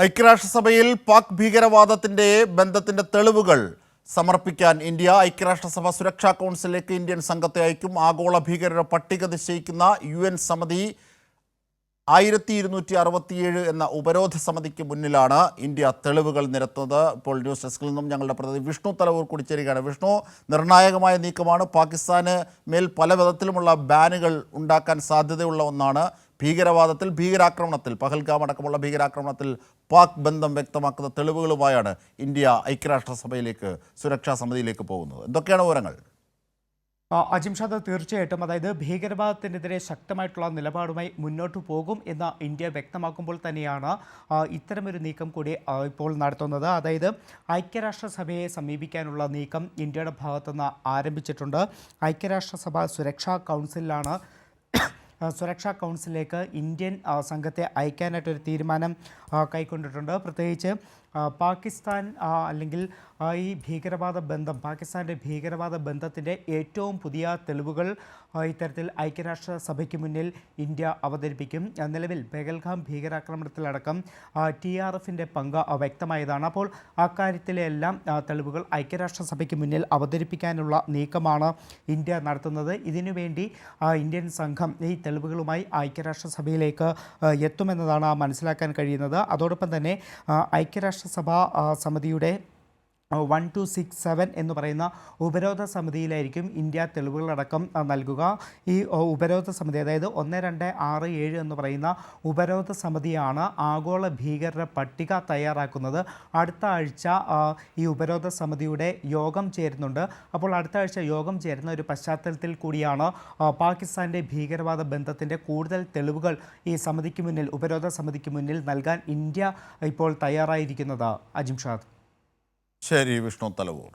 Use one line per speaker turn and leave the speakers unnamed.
ഐക്യരാഷ്ട്രസഭയിൽ പാക് ഭീകരവാദത്തിന്റെ ബന്ധത്തിന്റെ തെളിവുകൾ സമർപ്പിക്കാൻ ഇന്ത്യ ഐക്യരാഷ്ട്രസഭ സുരക്ഷാ കൗൺസിലിലേക്ക് ഇന്ത്യൻ സംഘത്തെ അയക്കും. ആഗോള ഭീകരരുടെ പട്ടിക നിശ്ചയിക്കുന്ന യു എൻ സമിതി ആയിരത്തി ഇരുന്നൂറ്റി അറുപത്തിയേഴ് എന്ന ഉപരോധ സമിതിക്ക് മുന്നിലാണ് ഇന്ത്യ തെളിവുകൾ നിരത്തുന്നത്. ഇപ്പോൾ ന്യൂസ് ഡെസ്കിൽ നിന്നും ഞങ്ങളുടെ പ്രതിനിധി വിഷ്ണു തലവൂർ കുടിച്ചേരുകയാണ്. വിഷ്ണു നിർണായകമായ നീക്കമാണ്. പാകിസ്ഥാന് മേൽ പല വിധത്തിലുമുള്ള ബാനുകൾ ഉണ്ടാക്കാൻ സാധ്യതയുള്ള ഒന്നാണ് ഭീകരവാദത്തിൽ ഭീകരാക്രമണത്തിൽ പഹൽഗാം അടക്കമുള്ള ഭീകരാക്രമണത്തിൽ പാക് ബന്ധം വ്യക്തമാക്കുന്ന തെളിവുകളുമായാണ് ഇന്ത്യ ഐക്യരാഷ്ട്രസഭയിലേക്ക് സുരക്ഷാ സമിതിയിലേക്ക് പോകുന്നത്. എന്തൊക്കെയാണ് വിവരങ്ങൾ?
അജിംഷാദ് തീർച്ചയായിട്ടും അതായത് ഭീകരവാദത്തിനെതിരെ ശക്തമായിട്ടുള്ള നിലപാടുമായി മുന്നോട്ട് പോകും എന്ന് ഇന്ത്യ വ്യക്തമാക്കുമ്പോൾ തന്നെയാണ് ഇത്തരമൊരു നീക്കം കൂടി ഇപ്പോൾ നടത്തുന്നത്. അതായത് ഐക്യരാഷ്ട്രസഭയെ സമീപിക്കാനുള്ള നീക്കം ഇന്ത്യയുടെ ഭാഗത്തുനിന്ന് ആരംഭിച്ചിട്ടുണ്ട്. ഐക്യരാഷ്ട്രസഭ സുരക്ഷാ കൗൺസിലാണ് സുരക്ഷാ കൗൺസിലിലേക്ക് ഇന്ത്യൻ സംഘത്തെ അയക്കാനായിട്ടൊരു തീരുമാനം കൈക്കൊണ്ടിട്ടുണ്ട്. പ്രത്യേകിച്ച് പാകിസ്ഥാൻ അല്ലെങ്കിൽ ഈ ഭീകരവാദ ബന്ധം പാകിസ്ഥാന്റെ ഭീകരവാദ ബന്ധത്തിന്റെ ഏറ്റവും പുതിയ തെളിവുകൾ ഇത്തരത്തിൽ ഐക്യരാഷ്ട്ര സഭയ്ക്ക് മുന്നിൽ ഇന്ത്യ അവതരിപ്പിക്കും. നിലവിൽ ബഹൽഖാം ഭീകരാക്രമണത്തിലടക്കം ടി ആർ എഫിന്റെ പങ്ക് വ്യക്തമായതാണ്. അപ്പോൾ അക്കാര്യത്തിലെല്ലാം തെളിവുകൾ ഐക്യരാഷ്ട്രസഭയ്ക്ക് മുന്നിൽ അവതരിപ്പിക്കാനുള്ള നീക്കമാണ് ഇന്ത്യ നടത്തുന്നത്. ഇതിനുവേണ്ടി ഇന്ത്യൻ സംഘം ഈ തെളിവുകളുമായി ഐക്യരാഷ്ട്രസഭയിലേക്ക് സഭയിലേക്ക് എത്തുമെന്നതാണ് മനസ്സിലാക്കാൻ കഴിയുന്നത്. അതോടൊപ്പം തന്നെ ആ, ഐക്യരാഷ്ട്രസഭ ആ, സമിതിയുടെ വൺ ടു സിക്സ് സെവൻ എന്ന് പറയുന്ന ഉപരോധ സമിതിയിലായിരിക്കും ഇന്ത്യ തെളിവുകളടക്കം നൽകുക. ഈ ഉപരോധ സമിതി അതായത് ഒന്ന് രണ്ട് ആറ് ഏഴ് എന്ന് പറയുന്ന ഉപരോധ സമിതിയാണ് ആഗോള ഭീകരരുടെ പട്ടിക തയ്യാറാക്കുന്നത്. അടുത്ത ആഴ്ച ഈ ഉപരോധ സമിതിയുടെ യോഗം ചേരുന്നുണ്ട്. അപ്പോൾ അടുത്ത ആഴ്ച യോഗം ചേരുന്ന ഒരു പശ്ചാത്തലത്തിൽ കൂടിയാണ് പാകിസ്ഥാന്റെ ഭീകരവാദ ബന്ധത്തിന്റെ കൂടുതൽ തെളിവുകൾ ഈ സമിതിക്ക് മുന്നിൽ ഉപരോധ സമിതിക്ക് മുന്നിൽ നൽകാൻ ഇന്ത്യ ഇപ്പോൾ തയ്യാറായിരിക്കുന്നത്. അജിംഷാദ്
ശരി വിഷ്ണു തലവൂർ